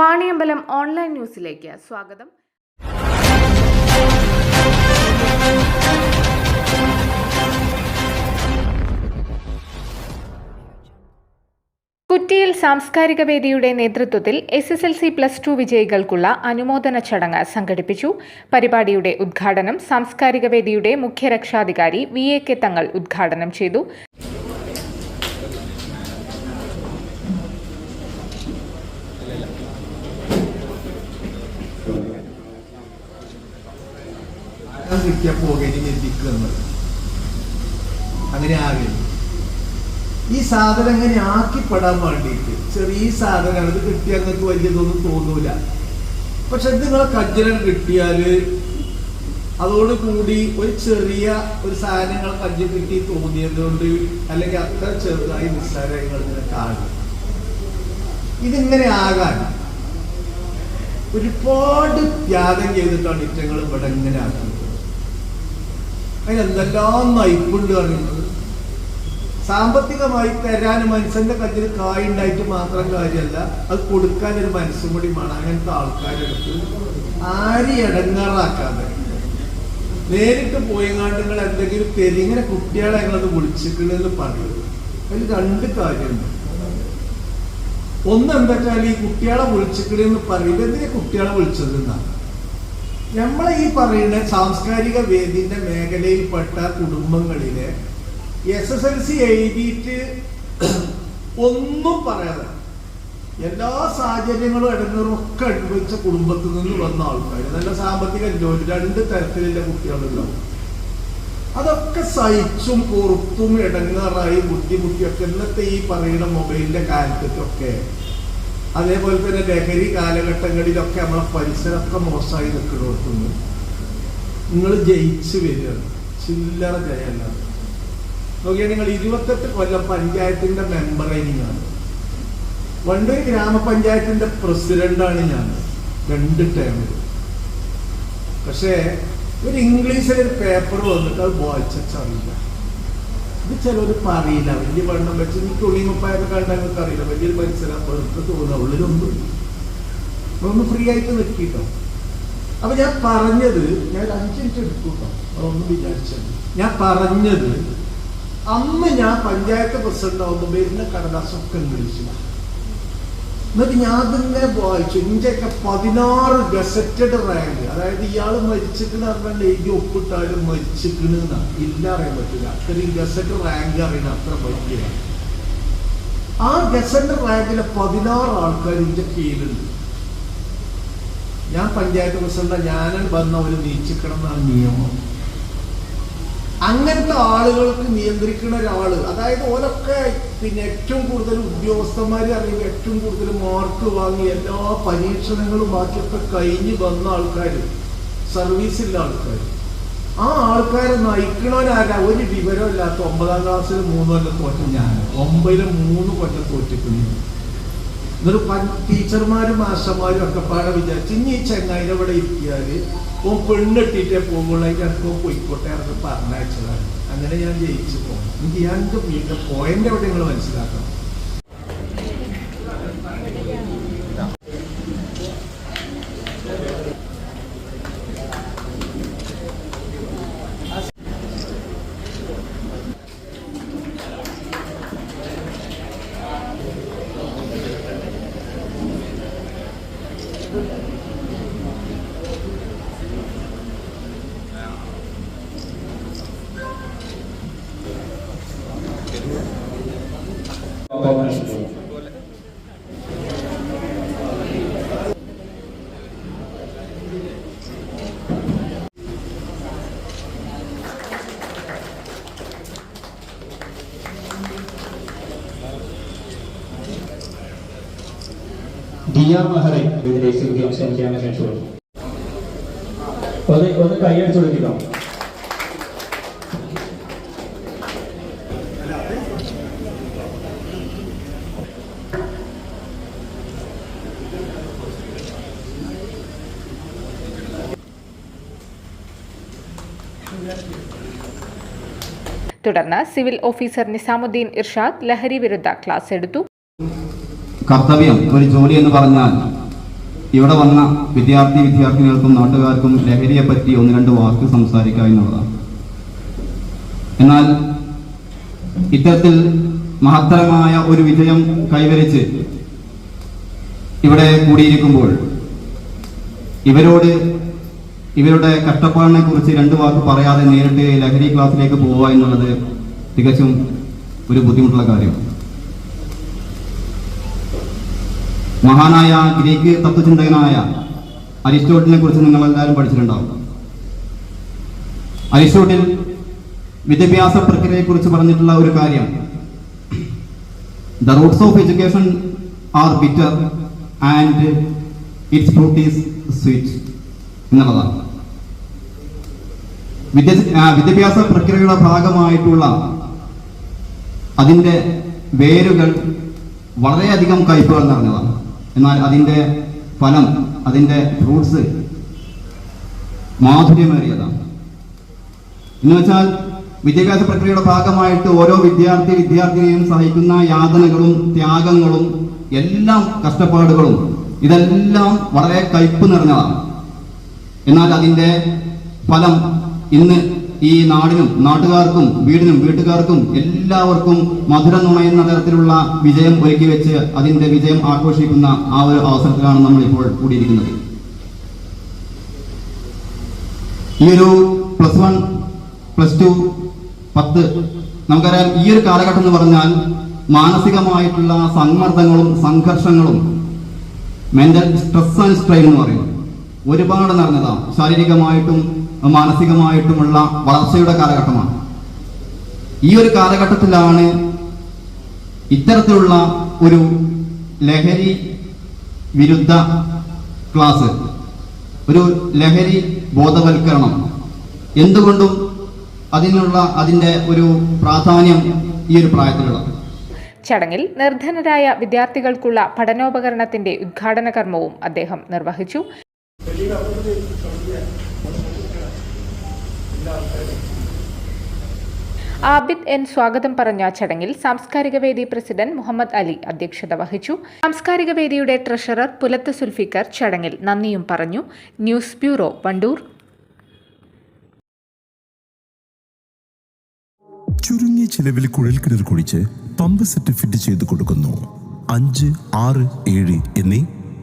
Vaniyambalam online ന്യൂസിലേക്ക് സ്വാഗതം. കുറ്റിയിൽ സാംസ്കാരിക വേദിയുടെ നേതൃത്വത്തിൽ S S L C plus two വിജയികൾക്കുള്ള അനുമോദന ചടങ്ങ് സംഘടിപ്പിച്ചു. പരിപാടിയുടെ ഉദ്ഘാടനം സാംസ്കാരിക വേദിയുടെ മുഖ്യ രക്ഷാധികാരി വി എ കെ തങ്ങൾ ഉദ്ഘാടനം ചെയ്തു. കിട്ടിയ ഞെട്ടിക്കുന്നത് അങ്ങനെ ആകില്ല ഈ സാധനം അങ്ങനെ ആക്കിപ്പെടാൻ വേണ്ടിയിട്ട് ചെറിയ സാധനമാണ് ഇത് കിട്ടിയാൽ നിങ്ങൾക്ക് വലിയതൊന്നും തോന്നൂല. പക്ഷെ ഇത് നിങ്ങളെ കജ്ജലം കിട്ടിയാൽ അതോടുകൂടി ഒരു ചെറിയ ഒരു സാധനങ്ങൾ കജ്ജ കിട്ടി തോന്നിയത് കൊണ്ട് അല്ലെങ്കിൽ അത്ര ചെറുതായി നിസ്സാരമായി നിങ്ങൾ കാണും. ഇതിങ്ങനെ ആകാൻ ഒരുപാട് ത്യാഗം ചെയ്തിട്ടാണ് ഇറ്റങ്ങൾ ഇവിടെ ഇങ്ങനെ ആക്കുന്നത് അതിനെന്തെല്ലാം നയിപ്പുണ്ട് പറയുന്നത് സാമ്പത്തികമായി തരാൻ മനുഷ്യന്റെ കയ്യിൽ കായുണ്ടായിട്ട് മാത്രം കാര്യമല്ല അത് കൊടുക്കാൻ ഒരു മനസ്സും കൂടി വേണം. അങ്ങനത്തെ ആൾക്കാരെടുത്ത് ആരെയും ഇടങ്ങാറാക്കാതെ നേരിട്ട് പോയെങ്ങാണ്ട് നിങ്ങൾ എന്തെങ്കിലും തെരി ഇങ്ങനെ കുട്ടികളെ ഞങ്ങളത് വിളിച്ചിട്ടുണ്ടെന്ന് പറയുന്നത് അതിൽ രണ്ട് കാര്യമുണ്ട്. ഒന്ന് എന്താ ഈ കുട്ടികളെ വിളിച്ചിട്ട് എന്ന് പറയുന്നത് എന്തിനാ കുട്ടികളെ വിളിച്ചത് എന്നാണ് നമ്മളെ ഈ പറയുന്ന സാംസ്കാരിക വേദിന്റെ മേഖലയിൽപ്പെട്ട കുടുംബങ്ങളിലെ എസ് എസ് എൽ സി എഴുതിയിട്ട് ഒന്നും പറയാതെ എല്ലാ സാഹചര്യങ്ങളും ഇടങ്ങറും ഒക്കെ അനുഭവിച്ച കുടുംബത്തിൽ നിന്ന് വന്ന ആൾക്കാർ നല്ല സാമ്പത്തിക ജോലി രണ്ട് തരത്തിലുള്ള കുട്ടികളുണ്ടാവും. അതൊക്കെ സഹിച്ചും പുറത്തും ഇടങ്ങാറായി ബുദ്ധിമുട്ടിയൊക്കെ ഇന്നത്തെ ഈ പറയുന്ന മൊബൈലിന്റെ കാലത്തൊക്കെ. അതേപോലെ തന്നെ ലഹരി കാലഘട്ടങ്ങളിലൊക്കെ നമ്മളെ പരിസരമൊക്കെ മോശമായി നിൽക്കുന്നിടത്തുനിന്ന് നിങ്ങൾ ജയിച്ചു വരികയാണ് ചില്ലറ ജയമല്ല നോക്കിയാൽ നിങ്ങൾ ഇരുപത്തെട്ട് കൊല്ലം പഞ്ചായത്തിന്റെ മെമ്പറായി ഞാൻ. വണ്ടൂർ ഗ്രാമപഞ്ചായത്തിന്റെ പ്രസിഡന്റാണ് ഞാൻ. രണ്ട് ടേമിൽ പക്ഷേ ഒരു ഇംഗ്ലീഷിൽ ഒരു പേപ്പർ വന്നിട്ട് അത് വായിച്ചറിയില്ല ഇത് ചിലർ പറയില്ല. വലിയ വണ്ണം വെച്ച് എനിക്ക് തുണിമുപ്പായൊക്കെ കണ്ടാൽ നിങ്ങൾക്ക് അറിയില്ല. വലിയൊരു പരിസരം വെറുതെ തോന്നുക ഉള്ളിലൊന്നും ഒന്ന് ഫ്രീ ആയിട്ട് നിൽക്കിട്ടോ അപ്പൊ ഞാൻ പറഞ്ഞത് ഞാൻ അഞ്ച് മിനിറ്റ് എടുക്കൂട്ടോ അതൊന്നും വിചാരിച്ചത്. ഞാൻ പറഞ്ഞത് അന്ന് ഞാൻ പഞ്ചായത്ത് പ്രസിഡന്റ് ആവുമ്പോൾ വരുന്ന കടലാസൊക്കെ ഇംഗ്ലീഷിലാണ് എന്നിട്ട് ഞാൻ തന്നെ വായിച്ചു. ഇന്ത്യയൊക്കെ പതിനാറ് ഗസറ്റഡ് റാങ്ക്. അതായത് ഇയാൾ മരിച്ചിട്ട് പറഞ്ഞാൽ എഴുതി ഒപ്പിട്ടാലും മരിച്ചിട്ടുണ്ട് ഇല്ല അറിയാൻ പറ്റില്ല. അത്രയും ഗസറ്റ് റാങ്ക് അറിയണം അത്ര വലിയ ആ ഗസറ്റ് റാങ്കിലെ പതിനാറ് ആൾക്കാർ ഇന്ത്യ കീഴിലുണ്ട്. ഞാൻ പഞ്ചായത്ത് പ്രസിഡന്റ്. ഞാൻ വന്ന ഒരു നീച്ചിക്കണം എന്നാണ് നിയമം. അങ്ങനത്തെ ആളുകൾക്ക് നിയന്ത്രിക്കുന്ന ഒരാൾ അതായത് ഓരൊക്കെ പിന്നെ ഏറ്റവും കൂടുതൽ ഉദ്യോഗസ്ഥന്മാർ അറിയുമ്പോൾ ഏറ്റവും കൂടുതൽ മാർക്ക് വാങ്ങി എല്ലാ പരീക്ഷണങ്ങളും ബാക്കിയൊക്കെ കഴിഞ്ഞ് വന്ന ആൾക്കാർ സർവീസില്ല ആൾക്കാർ ആ ആൾക്കാരെ നയിക്കണവരാരാ? ഒരു വിവരമില്ലാത്ത ഒമ്പതാം ക്ലാസ്സിൽ മൂന്ന് കൊല്ലം തോറ്റ ഞാൻ ഒമ്പതിലും മൂന്ന് കൊല്ലം തോറ്റിക്കുന്നു എന്നിട്ട് ടീച്ചർമാരും മാസ്റ്റർമാരും ഒക്കെ പാടെ വിചാരിച്ചു ഇനി ഈ ഇവിടെ ഇരിക്കിയാൽ ഓൻ പെണ്ണിട്ടിട്ടേ പോകുമ്പോഴേക്ക് എനിക്ക് അടുത്ത് പോയിക്കോട്ടെ അവർക്ക് പറഞ്ഞയച്ചതാണ്. അങ്ങനെ ഞാൻ ജയിച്ചു പോകും എനിക്ക് ഞാൻ വീട്ടിൽ പോയിന്റ് എവിടെ നിങ്ങൾ മനസ്സിലാക്കണം. ദിയ മഹറെ ഇതിലേക്ക് ക്ഷണിക്കാൻ ക്ഷണിച്ചോളൂ ഒന്ന് ഒന്ന് കൈയടിച്ചു കൊടുക്കാം തുടർന്ന് സിവിൽ ഓഫീസർ നിസാമുദ്ദീൻ ഇർഷാദ് ലഹരി വിരുദ്ധ ക്ലാസ് എടുത്തു. കർത്തവ്യം ഒരു ജോലി എന്ന് പറഞ്ഞാൽ ഇവിടെ വന്ന വിദ്യാർത്ഥി വിദ്യാർത്ഥിനികൾക്കും നാട്ടുകാർക്കും ലഹരിയെ പറ്റി ഒന്ന് രണ്ട് വാക്ക് സംസാരിക്കുക എന്നുള്ളതാണ്. എന്നാൽ ഇത്തരത്തിൽ മഹത്തരമായ ഒരു വിജയം കൈവരിച്ച് ഇവിടെ കൂടിയിരിക്കുമ്പോൾ ഇവരോട് ഇവരുടെ കഷ്ടപ്പാടിനെ കുറിച്ച് രണ്ട് വാക്ക് പറയാതെ നേരിട്ട് ലഹരി ക്ലാസ്സിലേക്ക് പോവുക എന്നുള്ളത് തികച്ചും ഒരു ബുദ്ധിമുട്ടുള്ള കാര്യം മഹാനായ ഗ്രീക്ക് തത്വചിന്തകനായ അരിസ്റ്റോട്ടിലിനെ കുറിച്ച് നിങ്ങൾ എല്ലാവരും പഠിച്ചിട്ടുണ്ടാവും. അരിസ്റ്റോട്ടിൽ വിദ്യാഭ്യാസ പ്രക്രിയയെ കുറിച്ച് പറഞ്ഞിട്ടുള്ള ഒരു കാര്യം. The roots of education are bitter and its fruit is sweet എന്നുള്ളതാണ്. വിദ്യ വിദ്യാഭ്യാസ പ്രക്രിയയുടെ ഭാഗമായിട്ടുള്ള അതിന്റെ വേരുകൾ വളരെയധികം കയ്പുകൾ നിറഞ്ഞതാണ്. എന്നാൽ അതിന്റെ ഫലം അതിന്റെ ഫ്രൂട്ട്സ് മാധുര്യമേറിയതാണ്. എന്ന് വെച്ചാൽ വിദ്യാഭ്യാസ പ്രക്രിയയുടെ ഭാഗമായിട്ട് ഓരോ വിദ്യാർത്ഥി വിദ്യാർത്ഥിനിയും സഹിക്കുന്ന യാതനകളും ത്യാഗങ്ങളും എല്ലാം കഷ്ടപ്പാടുകളും ഇതെല്ലാം വളരെ കയ്പ് നിറഞ്ഞതാണ്. എന്നാൽ അതിന്റെ ഫലം ഇന്ന് ഈ നാടിനും നാട്ടുകാർക്കും വീടിനും വീട്ടുകാർക്കും എല്ലാവർക്കും മധുരം നുണയുന്ന തരത്തിലുള്ള വിജയം ഒരുക്കി വെച്ച് അതിന്റെ വിജയം ആഘോഷിക്കുന്ന ആ ഒരു അവസരത്തിലാണ് നമ്മൾ ഇപ്പോൾ കൂടിയിരിക്കുന്നത്. ഈ ഒരു പ്ലസ് വൺ പ്ലസ് ടു പത്ത് നമുക്കറിയാം ഈ ഒരു കാലഘട്ടം എന്ന് പറഞ്ഞാൽ മാനസികമായിട്ടുള്ള സമ്മർദ്ദങ്ങളും സംഘർഷങ്ങളും മെന്റൽ സ്ട്രെസ് ആൻഡ് സ്ട്രെയിൻ എന്ന് പറയും. ഒരുപാട് നിറഞ്ഞതാണ് ശാരീരികമായിട്ടും മാനസികമായിട്ടുമുള്ള വളർച്ചയുടെ കാലഘട്ടമാണ്. ഈ ഒരു കാലഘട്ടത്തിലാണ് ഇത്തരത്തിലുള്ള ഒരു ലഹരി വിരുദ്ധ ക്ലാസ് ഒരു ലഹരി ബോധവൽക്കരണം. എന്തുകൊണ്ടും അതിനുള്ള അതിന്റെ ഒരു പ്രാധാന്യം ഈ ഒരു പ്രായത്തിലുള്ളത്. ചടങ്ങിൽ നിർധനരായ വിദ്യാർത്ഥികൾക്കുള്ള പഠനോപകരണത്തിന്റെ ഉദ്ഘാടന കർമ്മവും അദ്ദേഹം നിർവഹിച്ചു. ആബിദ് എൻ സ്വാഗതം പറഞ്ഞ ചടങ്ങിൽ സാംസ്കാരിക വേദി പ്രസിഡന്റ് മുഹമ്മദ് അലി അധ്യക്ഷത വഹിച്ചു. സാംസ്കാരിക വേദിയുടെ ട്രഷറർ പുലത്ത് സുൽഫിക്കർ ചടങ്ങിൽ നന്ദിയും പറഞ്ഞു. News bureau Wandoor. ചുരുങ്ങിയ ചിലവിൽ കിണർ കുഴിച്ച് പമ്പ് സെറ്റ് ഫിറ്റ് ചെയ്ത് കൊടുക്കുന്നു. അഞ്ച് ആറ് ഏഴ് എന്നീ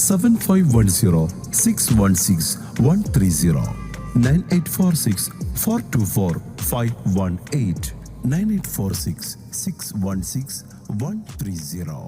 seven five one zero six one six one three zero nine eight four six four two four five one eight nine eight four six six one six one three zero